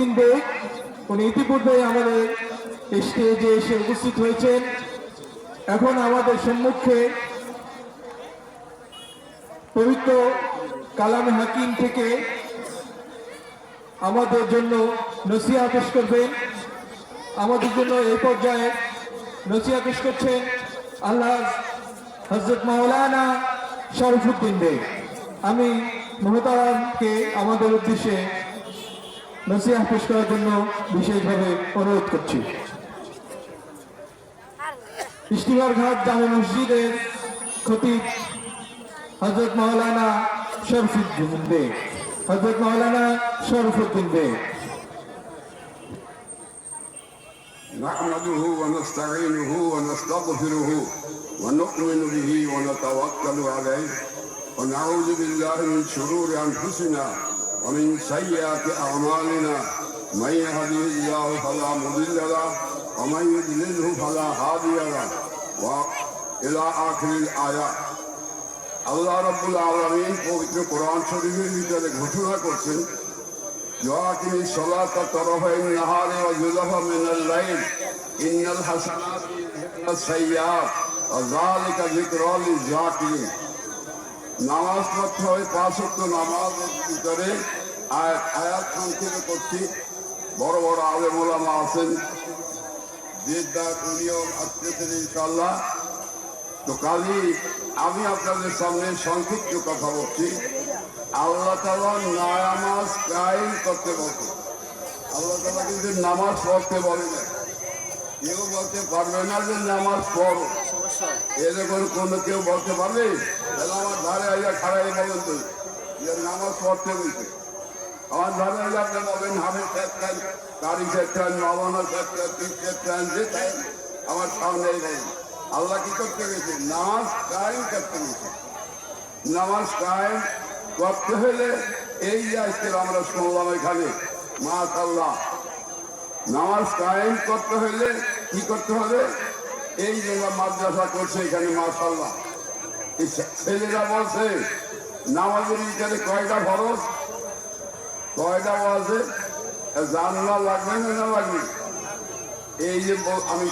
শারফুদ্দিন বেগ উনি ইতিপূর্বে আমাদের স্টেজে এসে উপস্থিত হয়েছেন। এখন আমাদের সম্মুখে পবিত্র কালামে হাকিম থেকে আমাদের জন্য নসিহা পেশ করবেন। আমাদের জন্য এই পর্যায়ে নসিয়া পেশ করছেন আল্লাহ হজরত মাওলানা শরফুদ্দিন বেগ। আমি মহতারামকে আমাদের উদ্দেশ্যে নসিহা পেশ করার জন্য বিশেষভাবে অনুরোধ করছি ইস্তিমার ঘাট জামে মসজিদের খতিব হজরত মাওলানা শরফুদ্দিন বেগ হজরত মাওলানা শরফুদ্দিন বেগ نحمده ونستعينه ونستغفره ونؤمن به ونتوكل عليه ونعوذ بالله من شرور انفسنا ومن سيئات اعمالنا من يهده الله فلا مضل له ومن يضلله فلا هادي له والى اخر الايات আল্লাহ রাব্বুল আলামিন পবিত্র কোরআন শরীফের ভিতরে ঘোষণা করছেন يعاقب الصلاة طرفي النهار وزلفا من الليل إن الحسنات يذهبن السيئات وذلك ذكرى للذاكرين নামাজ পড়তে হয় পাঁচ অক্ট নামাজের ভিতরে আয়াত সংক্ষেপ করছি। বড় বড় আলেম আছেন। বিদ্যা উনিও আসতেছেন ইনশাল্লাহ তো কালি আমি আপনাদের সামনে সংক্ষিপ্ত কথা বলছি। আল্লাহ তালা নামাজ কায়েম করতে বলছে। আল্লাহ তালা কিন্তু নামাজ পড়তে বলে না। কেউ বলতে পারবে না যে নামাজ পড়ো। এরকম কোনো কেউ বলতে পারবে? তাহলে ধারে আইয়া খাড়াই বলেন তো। যে নামাজ পড়তে বলছে আমার ধারে আইয়া আপনি হাফিজ শেখান কারি শেখান মাওলানা শেখান পীর শেখান যে চাই আমার সামনে বলেন আল্লাহ কি করতে গেছে? নামাজ কায়েম করতে গেছে। নামাজ কায়েম করতে হলে এই যে আজকে আমরা শুনলাম এখানে মাশাল্লাহ নামাজ কায়েম করতে হলে কি করতে হবে? এই যে মাদ্রাসা করছে এখানে মাশাল্লাহ ছেলেরা বলছে, নামাজের ভিতরে কয়টা ফরজ? কয়টা বলছে? জানলা লাগবে না না লাগবে? এই যে আমি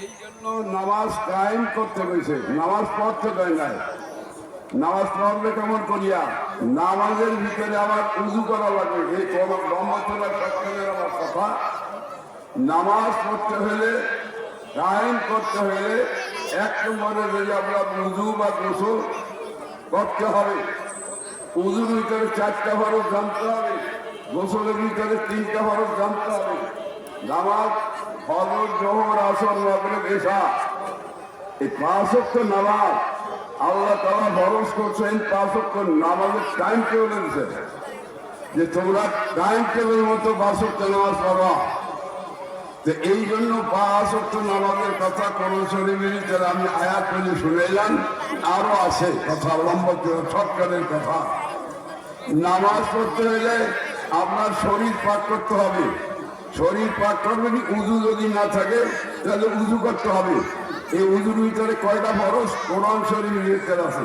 এই জন্য নামাজ কায়েম করতে হয়েছে। নামাজ পড়তে দেয় নাই। নামাজ পড়বে কেমন করিয়া? নামাজের ভিতরে আবার উজু করা লাগবে এই ব্রহ্মচর্যা আমার কথা। নামাজ পড়তে হলে, কায়েম করতে হলে এক নম্বরে যদি আমরা উজু বা গোসল করতে হবে উজুর ভিতরে চারটা ফরজ জানতে হবে গোসলের ভিতরে তিনটা ফরজ জানতে হবে। নামাজ ফজর জোহর, আসর নগরে বেশা এই পাঁচক্য নামাজ আল্লাহ তালা ভরস করছেন পাঁচক্য নামাজের টাইম টেবিল যে তোমরা টাইম টেবিল মতো পাঁচক্য নামাজ পড়া তো এই জন্য পাঁচ কথা কোন শরীরের যারা আমি আয়াত করে শুনে এলাম আরও আছে কথা লম্বা সরকারের কথা। নামাজ পড়তে হলে আপনার শরীর পাক করতে হবে। শরীর পাক করবেন, উজু যদি না থাকে, তাহলে উজু করতে হবে। এই উজুর ভিতরে কয়টা ফরজ? কোরআন শরীর আছে।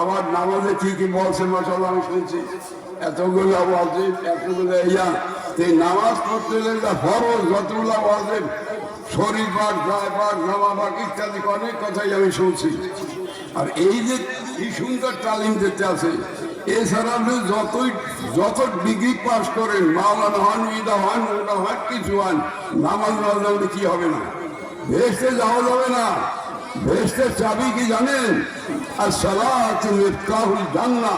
আমার নামাজে কি কি বলছে মাসাল্লাহ আমি শুনছি। এতগুলো এতগুলো ইয়া। এই নামাজ পড়তে গেলে ফরজ, যতগুলো শরীর পাক গায়ে জামা পাক ইত্যাদি অনেক কথাই আমি শুনছি। আর এই যে কি সুন্দর তালিম দিতে আছে, এছাড়া আপনি যতই যত ডিগ্রি পাস করেন, মাওলানা হন, ইদা হন ওটা হন, কিছু হন, নামাজ না জানলে কি হবে না? ভেসতে যাওয়া যাবে না। ভেসতে চাবি কি জানেন? আর সালা তুমি জান্না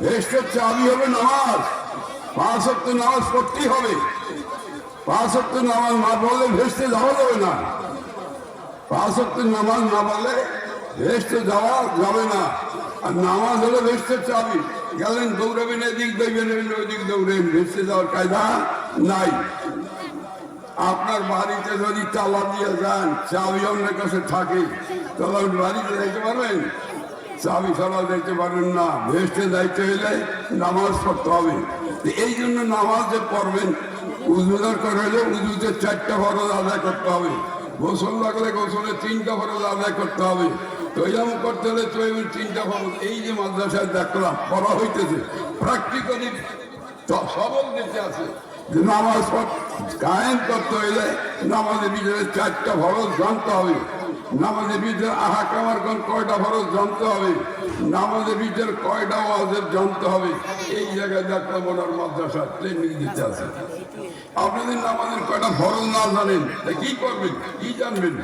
ভেসতের চাবি হবে নামাজ। পাঁচ নামাজ পড়তেই হবে। পাঁচ নামাজ না পড়লে ভেসতে যাওয়া যাবে না। পাঁচ নামাজ না পড়লে ভেসতে যাওয়া যাবে না। আর নামাজ হলে ভেসতে চাবি। গেলেন দৌড়াবেন, এদিক দৌড়বেন ওইদিক দৌড়েন ভেসে যাওয়ার কায়দা নাই। আপনার বাড়িতে যদি তালা দিয়ে যান, চাবি অন্যের কাছে থাকে তাহলে আপনি বাড়িতে যাইতে পারবেন? চাবি ছাড়া যাইতে পারবেন না। ভেস্টে যাইতে হলে নামাজ পড়তে হবে। এই জন্য নামাজ যে পড়বেন উজুদার করে হলে উজুতে চারটা ফরজ আদায় করতে হবে। গোসল লাগলে গোসলে তিনটা ফরজ আদায় করতে হবে। তৈয়াম করতে হলে তৈয়ামের তিনটা ফরজ। এই যে মাদ্রাসায় দেখলাম, পড়া হইতেছে। প্র্যাকটিক্যালি সবল দিতে আছে। নামাজ কায়েম করতে হইলে নামাজের ভিতরে চারটা ফরজ জানতে হবে। নামাজের ভিতরে আহা কামার কোন কয়টা ফরজ জানতে হবে? নামাজের ভিতরে কয়টা ওয়াজের জানতে হবে? এই জায়গায় দেখলাম ওনার মাদ্রাসা ট্রেনিং দিতে আছে। আপনাদের নামাজের কয়টা ফরজ না জানেন, তা কি করবেন? কি জানবেন?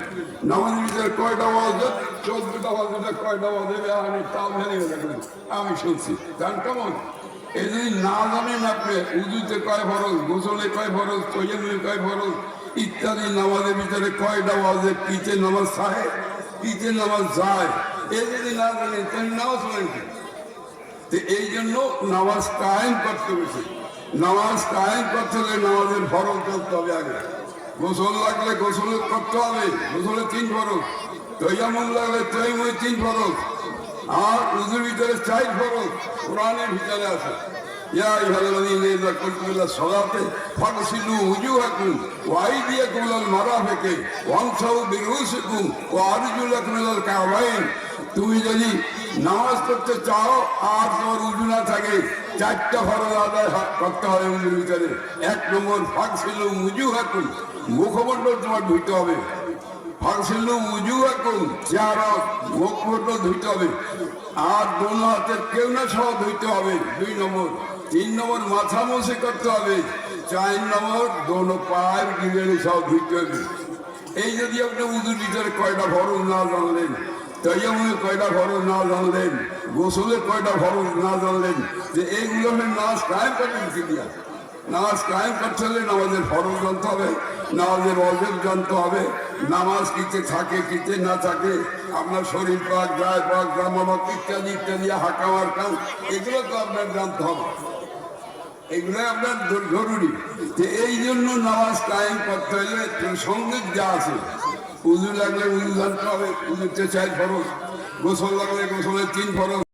নামাজের ভিতরে কয়টা ওয়াজ, চোদ্দটা ওয়াজ কয়টা ওয়াজ হবে আমি তাও জানি আমি শুনছি। জান কেমন? এই যদি না জানেন আপনি উজুতে কয় ফরজ, গোসলে কয় ফরজ তৈয়ামে কয় ফরজ, ইত্যাদি নামাজের ভিতরে কয়টা ওয়াজে পিছে নামাজ সাহে পিছে নামাজ যায়। এই যদি না জানেন তাহলে কি? তো এই জন্য নামাজ কায়েম করতে হয়েছে নামাজ কায়েম করতে হলে নামাজের ফরজ করতে হবে আগে। গোসল লাগলে গোসল করতে হবে, গোসলে তিন ফরজ। তৈয়ামন লাগলে তৈময় তিন ফরজ। আর রুজুর ভিতরে চাই ফরজ কোরআনের ভিতরে আছে। ইয়া আইহাল্লাযীনা ইযা কুমতুম ইলা ফাগসিলু উজুহাকুম ওয়া আইদিয়াকুম ইলাল মারাফিকি ওয়ামসাহু বিরুসিকুম ওয়া আরজুলাকুম কাবাইন। তুমি যদি নামাজ পড়তে চাও, আর তোমার উজু না থাকে, চারটা ফরজ আদায় করতে হবে উজুর ভিতরে। এক নম্বর ফাগসিলু উজুহাকুম, মুখমণ্ডল তোমার ধুইতে হবে। ফাঁসিল উজু এখন চেহারা মুখমণ্ডল ধুইতে হবে। আর দোনো হাতের কেউ ধুইতে হবে। দুই নম্বর, তিন নম্বর মাথা মসে করতে হবে। চার নম্বর ধুইতে হবে। এই যদি আপনি উজুর ভিতরে কয়টা ফরজ না জানলেন তৈয়ামে কয়টা ফরজ না জানলেন, গোসলে কয়টা ফরজ না জানলেন, যে এইগুলো নাচ কায়েম করবেন কি দিয়া? নামাজ কায়েম করতে হলে নামাজের ফরজ জানতে হবে। নামাজের অজেব জানতে হবে। নামাজ কিতে থাকে, কিতে না থাকে, আপনার শরীর পাক, গায়ে পাক, জামানত ইত্যাদি ইত্যাদি হাকামার কাজ এগুলো তো আপনার জানতে হবে। এগুলো আপনার জরুরি। যে এই জন্য নামাজ কায়েম করতে হলে সংগীত যা আছে, উজু লাগলে উজু জানতে হবে, উজুতে চাই ফরজ, গোসল লাগলে গোসলের তিন ফরজ।